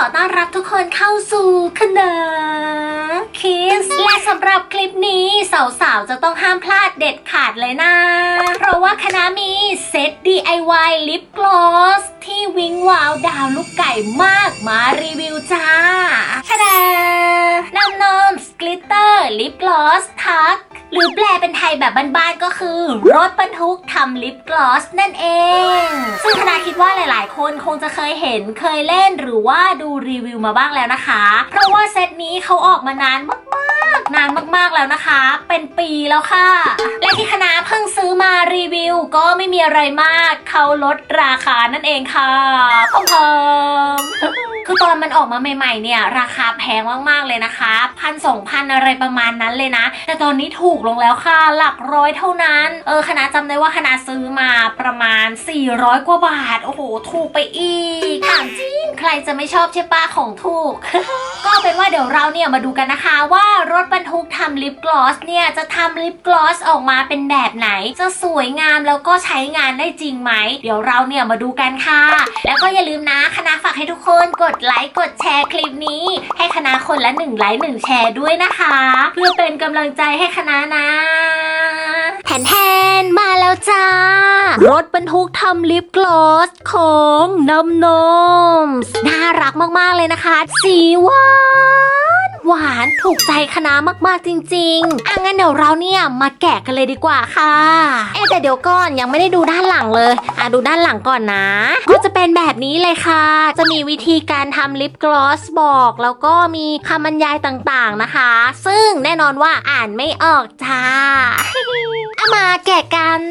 อต้อนรับทุกคนเข้าสู่คณะคิสและสำหรับคลิปนี้สาวๆ จะต้องห้ามพลาดเด็ดขาดเลยนะ เพราะว่าคณะมีเซต DIY ลิปกลอสที่วิงวาวดาวลูกไก่มากมารีวิวจ้าชะดานำนมส กลิตเตอร์ ลิปกลอสทัก หรือแปลเป็นไทยแบบบ้านๆก็คือ รถบรรทุกทำลิปกลอสนั่นเอง ซึ่งคณะคิดว่าหลายๆ คนคงจะเคยเห็นเคยเล่นหรือว่าดูรีวิวมาบ้างแล้วนะคะ เพราะว่าเซตนี้เขาออกมานานมากๆนานมากๆแล้วนะคะ เป็นปีแล้วค่ะ และที่คณะเพิ่งซื้อมารีวิวก็ไม่มีอะไรมากเขาลดราคานั่นเองค่ะเพิ่มๆ คือตอนมันออกมาใหม่ๆ เนี่ย ราคาแพงมากๆเลยนะคะพันสองพันอะไรประมาณนั้นเลยนะ แต่ตอนนี้ถูกลงแล้วค่ะหลักร้อยเท่านั้น เออคณะจำได้ว่าคณะซื้อมาประมาณ 400 กว่าบาท โอ้โห ถูกไปอีกถามจริงใครจะไม่ชอบใช่ปะของถูก ก็เป็นว่าเดี๋ยวเราเนี่ยมาดูกันนะคะว่ารถบรรทุกทำลิปกลอสเนี่ยจะทำลิปกลอสออกมาเป็นแบบไหน จะสวยงามแล้วก็ใช้งานได้จริงไหม เดี๋ยวเราเนี่ยมาดูกันค่ะ แล้วก็อย่าลืมนะคณะฝากให้ทุกคนกดไลค์กดแชร์คลิปนี้ ให้คณะคนละหนึ่งไลค์หนึ่งแชร์ด้วยนะคะ เพื่อเป็นกำลังใจให้คณะนะแทนแทนมาแล้วจ้า รถบรรทุกทำลิปกลอสของน้ำนม น่ารักมาก ๆ เลยนะคะ สีว่า หวานถูกใจคณะมากๆจริงๆอะงั้นเดี๋ยวเราเนี่ยมาแกะกันเลยดีกว่าค่ะ เอ๊แต่เดี๋ยวก่อนยังไม่ได้ดูด้านหลังเลยอะดูด้านหลังก่อนนะ ก็จะเป็นแบบนี้เลยค่ะ จะมีวิธีการทำลิปกลอสบอก แล้วก็มีคำบรรยายต่างๆนะคะ ซึ่งแน่นอนว่าอ่านไม่ออกจ้าเอามาแกะกัน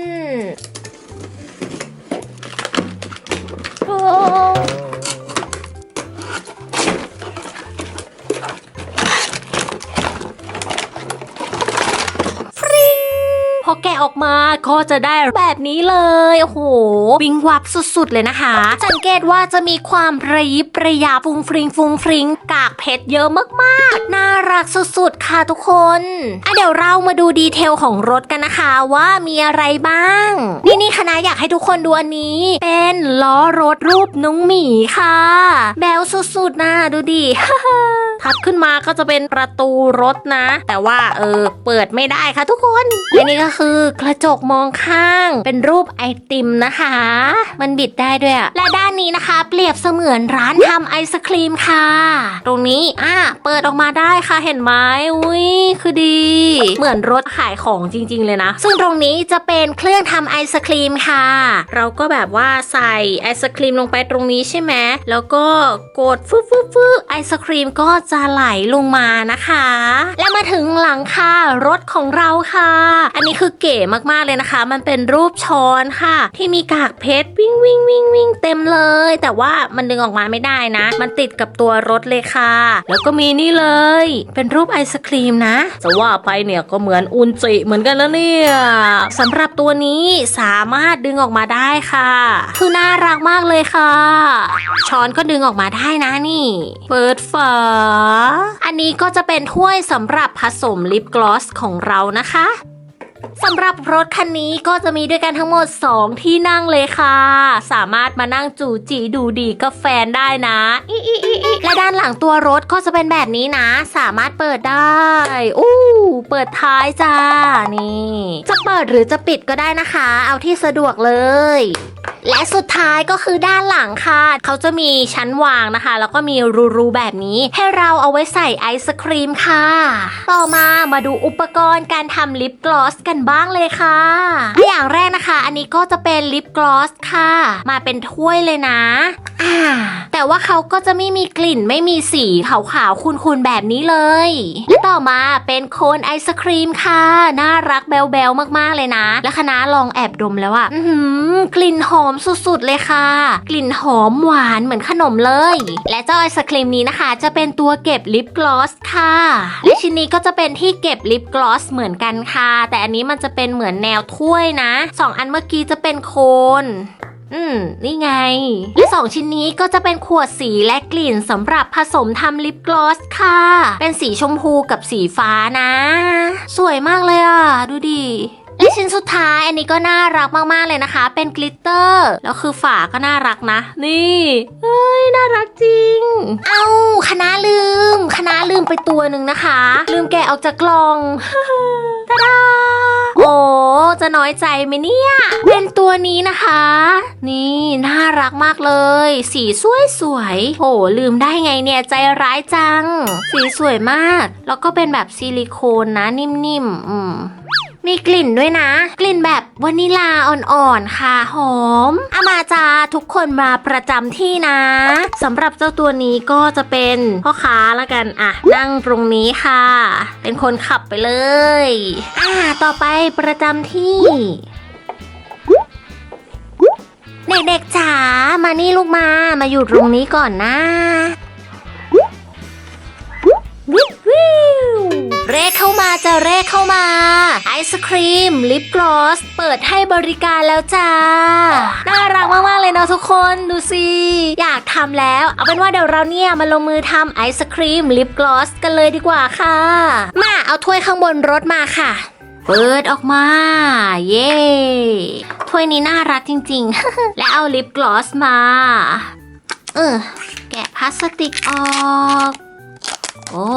โอ้ อแกะออกมาก็จะได้แบบนี้เลยโอ้โหวิงวับสุดๆเลยนะคะ สังเกตว่าจะมีความระยิบระยับฟุงฟริงฟุงฟริงกากเพชรเยอะมาก ๆน่ารักสุดๆ ค่ะทุกคนอะเดี๋ยวเรามาดูดีเทลของรถกันนะคะว่ามีอะไรบ้าง นี่นี่คณะอยากให้ทุกคนดูอันนี้ เป็นล้อรถรูปน้องหมีค่ะ แบวสุดๆนะดูดิถัดขึ้นมาก็จะเป็นประตูรถนะ แต่ว่าเออเปิดไม่ได้ค่ะทุกคนและนี่ก็คือกระจกมองข้าง เป็นรูปไอติมนะคะ มันบิดได้ด้วยอะและด้านนี้นะคะ เปรียบเสมือนร้านทำไอศครีมค่ะ ตรงนี้อะเปิดออกมา ค่ะเห็นไหมอุ้ยคือดี เหมือนรถขายของจริง ๆ เลยนะ ซึ่งตรงนี้จะเป็นเครื่องทำไอศครีมค่ะ เราก็แบบว่าใส่ไอศครีมลงไปตรงนี้ใช่ไหมแล้วก็กดฟึ๊บฟึ๊บฟึ๊บไอศครีมก็จะไหลลงมานะคะ และมาถึงหลังคารถของเราค่ะ อันนี้คือเก๋มากๆเลยนะคะ มันเป็นรูปช้อนค่ะ ที่มีกากเพชรวิ่งวิ่งวิ่งวิ่งเต็มเลย แต่ว่ามันดึงออกมาไม่ได้นะ มันติดกับตัวรถเลยค่ะ แล้วก็มีนี่เลยเป็นรูปไอศครีมนะ จะว่าไปเนี่ยก็เหมือนอุนจิเหมือนกันแล้วเนี่ยสำหรับตัวนี้สามารถดึงออกมาได้ค่ะ คือน่ารักมากเลยค่ะ ช้อนก็ดึงออกมาได้นะนี่ เปิดฝา อันนี้ก็จะเป็นถ้วยสำหรับผสมลิปกลอสของเรานะคะ สำหรับรถคันนี้ก็จะมีด้วยกันทั้งหมด 2 ที่นั่งเลยค่ะ สามารถมานั่งจูจีดูดีกับแฟนได้นะอิอิอิอิและด้านหลังตัวรถก็จะเป็นแบบนี้นะ สามารถเปิดได้อู้เปิดท้ายจ้านี่ จะเปิดหรือจะปิดก็ได้นะคะ เอาที่สะดวกเลย และสุดท้ายก็คือด้านหลังค่ะ เขาจะมีชั้นวางนะคะ แล้วก็มีรูๆแบบนี้ ให้เราเอาไว้ใส่ไอศครีมค่ะ ต่อมามาดูอุปกรณ์การทำลิปกลอสกันบ้างเลยค่ะ อย่างแรกนะคะ อันนี้ก็จะเป็นลิปกลอสค่ะ มาเป็นถ้วยเลยนะแต่ว่าเขาก็จะไม่มีกลิ่นไม่มีสีขาวๆคุนๆแบบนี้เลย และ ต่อมาเป็นโคนไอศครีมค่ะ น่ารักแบลๆมากๆเลยนะ และคณะลองแอบดมแล้วอะกลิ่นหอมสุดๆเลยค่ะ กลิ่นหอมหวานเหมือนขนมเลย และเจ้าไอศครีมนี้นะคะ จะเป็นตัวเก็บลิปกลอสค่ะ และชิ้นนี้ก็จะเป็นที่เก็บลิปกลอสเหมือนกันค่ะ แต่อันนี้มันจะเป็นเหมือนแนวถ้วยนะสองอันเมื่อกี้จะเป็นโคน อืม นี่ไง และสองชิ้นนี้ก็จะเป็นขวดสีและกลิ่นสำหรับผสมทำลิปกลอสค่ะ เป็นสีชมพูกับสีฟ้านะ สวยมากเลยอะ ดูดิ และชิ้นสุดท้ายอันนี้ก็น่ารักมากๆเลยนะคะ เป็นกลิตเตอร์แล้วคือฝาก็น่ารักนะ นี่เฮ้ยน่ารักจริง เอาคณะลืมคณะลืมไปตัวหนึ่งนะคะ ลืมแกะออกจากกล่องตาดาโอ้จะน้อยใจไหมเนี่ยเป็นตัวนี้นะคะ นี่น่ารักมากเลย สีสวยสวยๆโหลืมได้ไงเนี่ยใจร้ายจัง สีสวยมาก แล้วก็เป็นแบบซิลิโคนนะนิ่มๆอืม มีกลิ่นด้วยนะ กลิ่นแบบวานิลาอ่อนๆค่ะหอมอามาจาทุกคนมาประจำที่นะสำหรับเจ้าตัวนี้ก็จะเป็นพ่อค้าละกันอะ นั่งตรงนี้ค่ะ เป็นคนขับไปเลยอ่าต่อไปประจำที่เด็กๆจ๋า มานี่ลูกมา มาอยู่ตรงนี้ก่อนนะวิววิว เร่เข้ามาจะเร่เข้ามา ไอศครีม ลิปกลอส เปิดให้บริการแล้วจ้า น่ารักมากๆเลยเนาะทุกคนดูสิ อยากทำแล้ว เอาเป็นว่าเดี๋ยวเราเนี่ยมาลงมือทำไอศครีม ลิปกลอส กันเลยดีกว่าค่ะ มาเอาถ้วยข้างบนรถมาค่ะเปิดออกมา เย้ถ้วยนี้น่ารักจริงๆ และเอาลิปกลอสมา เออ แกะพลาสติกออก โอ้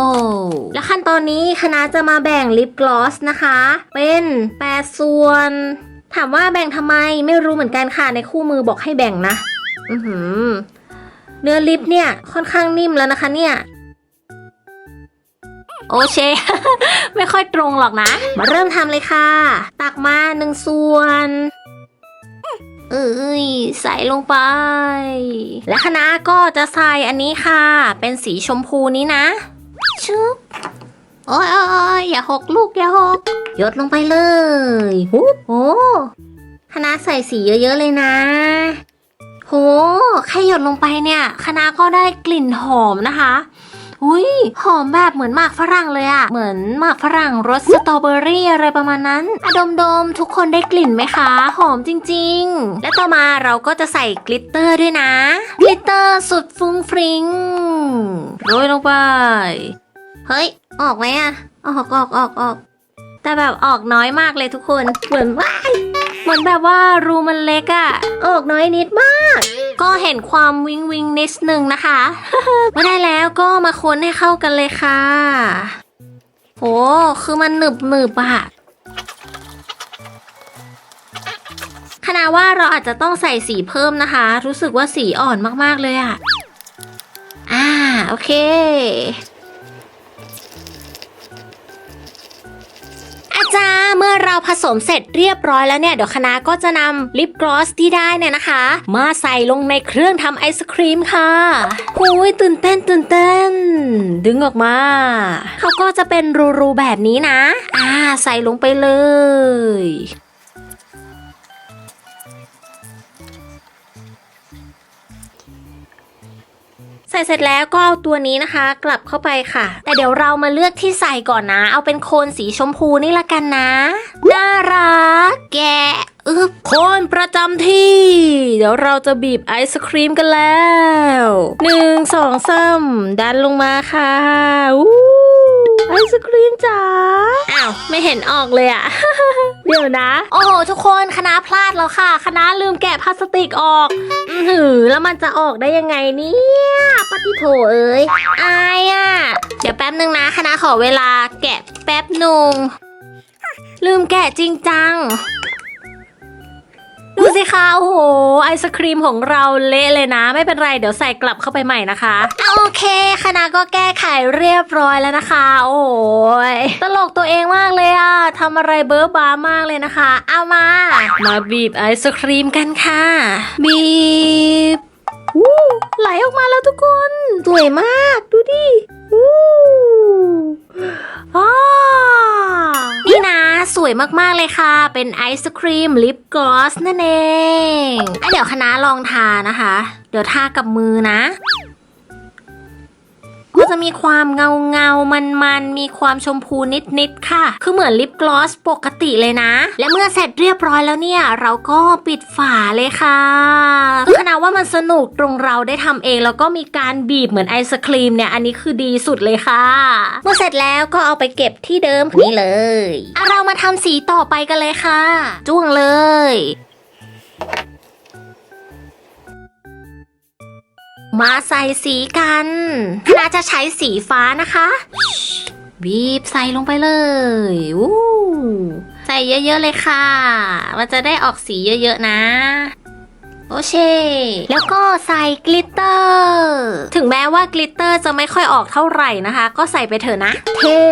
แล้วขั้นตอนนี้คณะจะมาแบ่งลิปกลอสนะคะ เป็น 8 ส่วน ถามว่าแบ่งทำไมไม่รู้เหมือนกันค่ะในคู่มือบอกให้แบ่งนะ อือหือ เนื้อลิปเนี่ยค่อนข้างนิ่มแล้วนะคะเนี่ยโอเค ไม่ค่อยตรงหรอกนะ มาเริ่มทำเลยค่ะ ตักมาหนึ่งส่วน เอ้ย ใส่ลงไป และคณะก็จะใส่อันนี้ค่ะ เป็นสีชมพูนี้นะ ชึบโอ้ยโอ้ยโอ้ยอย่าหกลูกอย่าหกหยดลงไปเลยหูโอ้คณะใส่สีเยอะ ๆ เลยนะ โหแค่หยดลงไปเนี่ยคณะก็ได้กลิ่นหอมนะคะอุ้ยหอมแบบเหมือนหมากฝรั่งเลยอะเหมือนหมากฝรั่งรสสตรอเบอรี่อะไรประมาณนั้นอะดมดมๆทุกคนได้กลิ่นไหมคะ หอมจริง ๆ และต่อมาเราก็จะใส่กลิตเตอร์ด้วยนะ กลิตเตอร์สุดฟุ้งฟริ้งโรยลงไป เฮ้ย ออกไหมอะออกออกออกออก แต่แบบออกน้อยมากเลยทุกคน เหมือนว้าเหมือนแบบว่ารูมันเล็กอะออกน้อยนิดมาก ก็เห็นความวิงวิงนิดนึงนะคะเมื่อได้แล้วก็มาค้นให้เข้ากันเลยค่ะโอ้คือมันหนึบหนึบอะขณะว่าเราอาจจะต้องใส่สีเพิ่มนะคะ รู้สึกว่าสีอ่อนมากๆเลยอะอ่า โอเค จ้า เมื่อเราผสมเสร็จเรียบร้อยแล้วเนี่ย เดี๋ยวคณะก็จะนำลิปกลอสที่ได้เนี่ยนะคะ มาใส่ลงในเครื่องทำไอศครีมค่ะหูยตื่นเต้นตื่นเต้น ดึงออกมา เขาก็จะเป็นรูๆแบบนี้นะ อ่า ใส่ลงไปเลย ใส่เสร็จแล้วก็เอาตัวนี้นะคะ กลับเข้าไปค่ะ แต่เดี๋ยวเรามาเลือกที่ใส่ก่อนนะ เอาเป็นโคนสีชมพูนี่ละกันนะ น่ารัก แกะอึบโคนประจำที่ เดี๋ยวเราจะบีบไอศครีมกันแล้วหนึ่งสองสามดันลงมาค่ะอู้ ไอศครีมจ๋า อ้าว ไม่เห็นออกเลยอะ เดี๋ยวนะ โอ้โห ทุกคนคณะพลาดแล้วค่ะคณะลืมแกะพลาสติกออก อือหือ แล้วมันจะออกได้ยังไงเนี่ยปฏิโถเอ้ย อายอะเดี๋ยวแป๊บนึงนะคณะขอเวลาแกะแป๊บหนึ่งลืมแกะจริงจัง ดูสิคะโอ้โห ไอศครีมของเราเละเลยนะ ไม่เป็นไรเดี๋ยวใส่กลับเข้าไปใหม่นะคะโอเคคณะก็แก้ไขเรียบร้อยแล้วนะคะ โอ้ยตลกตัวเองมากเลยอะทำอะไรเบิร์บามากเลยนะคะ เอามา มาบีบไอศครีมกันค่ะ บีบวู้ไหลออกมาแล้วทุกคน สวยมากดูดิวู้อ้า นี่นะ สวยมากๆเลยค่ะ เป็นไอศครีมลิปกลอสนั่นเองอะเดี๋ยวคณะลองทานะคะ เดี๋ยวทากับมือนะ ก็จะมีความเงาเงามันมันมีความชมพูนิดๆค่ะ คือเหมือนลิปกลอสปกติเลยนะ และเมื่อเสร็จเรียบร้อยแล้วเนี่ย เราก็ปิดฝาเลยค่ะคือขนาดว่ามันสนุกตรงเราได้ทำเองแล้วก็มีการบีบเหมือนไอศครีมเนี่ยอันนี้คือดีสุดเลยค่ะ เมื่อเสร็จแล้วก็เอาไปเก็บที่เดิมนี่เลยอะเรามาทำสีต่อไปกันเลยค่ะ จ้วงเลย มาใส่สีกันน่าจะใช้สีฟ้านะคะบีบใส่ลงไปเลยอู้ใส่เยอะๆเลยค่ะ มันจะได้ออกสีเยอะๆนะ โอเค แล้วก็ใส่กลิตเตอร์ ถึงแม้ว่ากลิตเตอร์จะไม่ค่อยออกเท่าไหร่นะคะ ก็ใส่ไปเถอะนะ เท่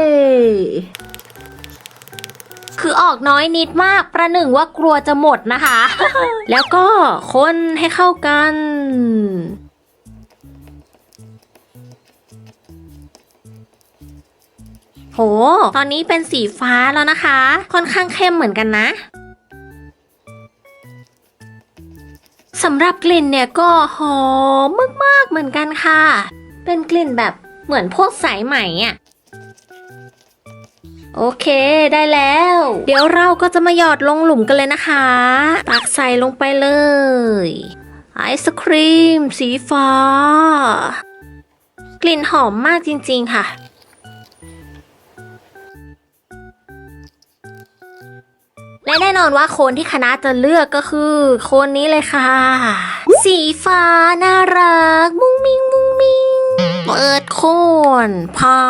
คือออกน้อยนิดมากประหนึ่งว่ากลัวจะหมดนะคะ แล้วก็คนให้เข้ากัน โห ตอนนี้เป็นสีฟ้าแล้วนะคะ ค่อนข้างเข้มเหมือนกันนะสำหรับกลิ่นเนี่ยก็หอมมากๆเหมือนกันค่ะ เป็นกลิ่นแบบเหมือนพวกสายไหมอะโอเคได้แล้ว เดี๋ยวเราก็จะมาหยอดลงหลุมกันเลยนะคะ ตักใส่ลงไปเลย ไอศครีม สีฟ้า กลิ่นหอมมากจริงๆค่ะ และแน่นอนว่าโคนที่คณะจะเลือกก็คือ โคนนี้เลยค่ะ สีฟ้าน่ารัก มุ้งมิงมุ้งมิงเปิดโคนพอ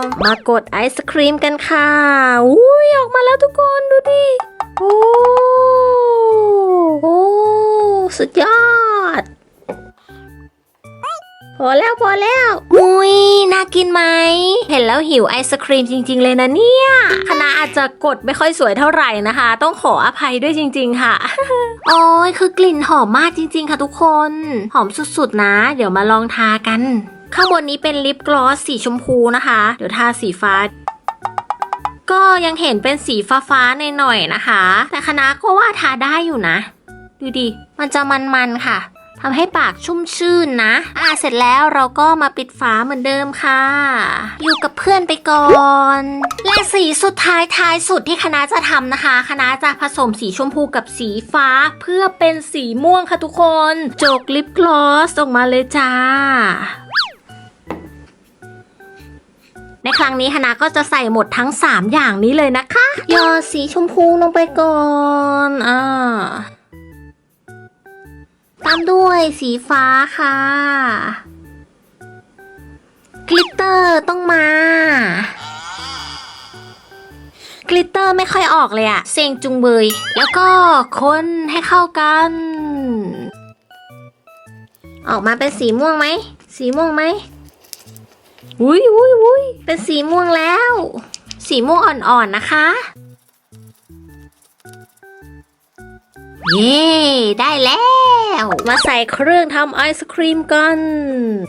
มมากดไอศครีมกันค่ะอุ้ยออกมาแล้วทุกคนดูดิโอ้โอ้สุดยอด พอแล้วพอแล้วอุ้ยน่ากินไหม เห็นแล้วหิวไอศครีมจริง ๆ เลยนะเนี่ยคณะอาจจะกดไม่ค่อยสวยเท่าไหร่นะคะ ต้องขออภัยด้วยจริง ๆ ค่ะ โอ้ยคือกลิ่นหอมมากจริง ๆ ค่ะทุกคน หอมสุดๆนะ เดี๋ยวมาลองทากัน ข้างบนนี้เป็นลิปกลอสสีชมพูนะคะ เดี๋ยวทาสีฟ้าก็ยังเห็นเป็นสีฟ้าๆหน่อยๆนะคะ แต่คณะก็ว่าทาได้อยู่นะ ดูดิ มันจะมันๆค่ะ ทำให้ปากชุ่มชื่นนะ อ่าเสร็จแล้วเราก็มาปิดฝาเหมือนเดิมค่ะ อยู่กับเพื่อนไปก่อน และสีสุดท้ายท้ายสุดที่คณะจะทำนะคะ คณะจะผสมสีชมพูกับสีฟ้าเพื่อเป็นสีม่วงค่ะทุกคนจกลิปกลอสออกมาเลยจ้าในครั้งนี้คณะก็จะใส่หมดทั้ง 3 อย่างนี้เลยนะคะยอสีชมพูลงไปก่อน อ่า ตามด้วยสีฟ้าค่ะกลิตเตอร์ต้องมากลิตเตอร์ไม่ค่อยออกเลยอะเซ็งจุงเบย แล้วก็คนให้เข้ากัน ออกมาเป็นสีม่วงไหม สีม่วงไหมอุ้ยอุ้ยอุ้ยเป็นสีม่วงแล้ว สีม่วงอ่อนๆนะคะ เย้ได้แล้ว มาใส่เครื่องทำไอศครีมกัน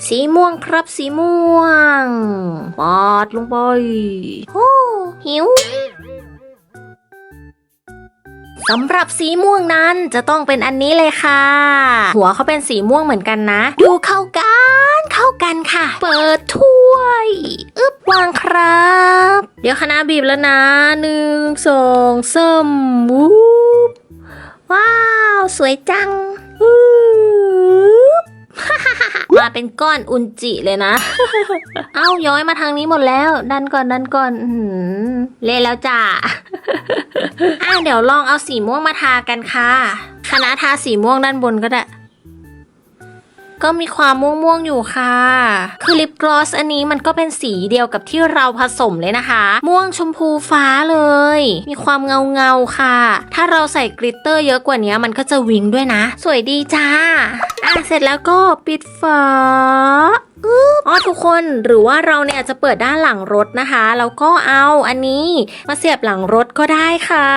สีม่วงครับสีม่วงปาดลงไปโอ้หิวสำหรับสีม่วงนั้นจะต้องเป็นอันนี้เลยค่ะ หัวเขาเป็นสีม่วงเหมือนกันนะ ดูเข้ากัน เข้ากันค่ะ เปิดถ้วยอึบวางครับ เดี๋ยวคณะบีบแล้วนะหนึ่งสองสามวูบ ว้าว สวยจังวูบมาเป็นก้อนอุนจิเลยนะ เอ้าย้อยมาทางนี้หมดแล้ว ดันก่อนดันก่อนอื้อหือเละแล้วจ้ะอะเดี๋ยวลองเอาสีม่วงมาทากันค่ะคณะทาสีม่วงด้านบนก็ได้ ก็มีความม่วงๆอยู่ค่ะ คือลิปกลอสอันนี้มันก็เป็นสีเดียวกับที่เราผสมเลยนะคะ ม่วงชมพูฟ้าเลย มีความเงาเงาๆค่ะ ถ้าเราใส่กลิตเตอร์เยอะกว่านี้มันก็จะวิงด้วยนะ สวยดีจ้า อะเสร็จแล้วก็ปิดฝา อ๋อทุกคนหรือว่าเราเนี่ยจะเปิดด้านหลังรถนะคะแล้วก็เอาอันนี้มาเสียบหลังรถก็ได้ค่ะ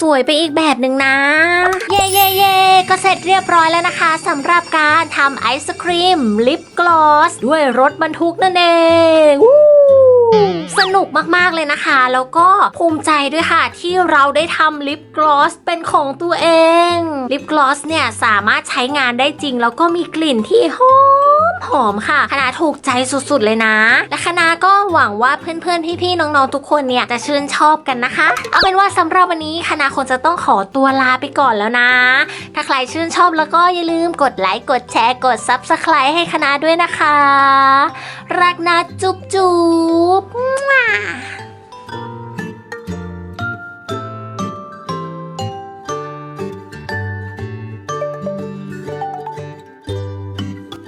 สวยไปอีกแบบหนึ่งนะ เย่เย่เย่ก็เสร็จเรียบร้อยแล้วนะคะสำหรับการทำไอศครีมลิปกลอสด้วยรถบรรทุกนั่นเองสนุกมาก ๆ เลยนะคะ แล้วก็ภูมิใจด้วยค่ะ ที่เราได้ทำลิปกลอสเป็นของตัวเอง ลิปกลอสเนี่ย สามารถใช้งานได้จริง แล้วก็มีกลิ่นที่หอม หอมค่ะคณะถูกใจสุดๆเลยนะ และคณะก็หวังว่าเพื่อนๆ พี่ๆ น้องๆ ทุกคนเนี่ยจะชื่นชอบกันนะคะ เอาเป็นว่าสำหรับวันนี้คณะคงจะต้องขอตัวลาไปก่อนแล้วนะ ถ้าใครชื่นชอบแล้วก็อย่าลืมกดไลค์ กดแชร์ กดซับสไครต์ให้คณะด้วยนะคะ รักนะจุ๊บจุ๊บ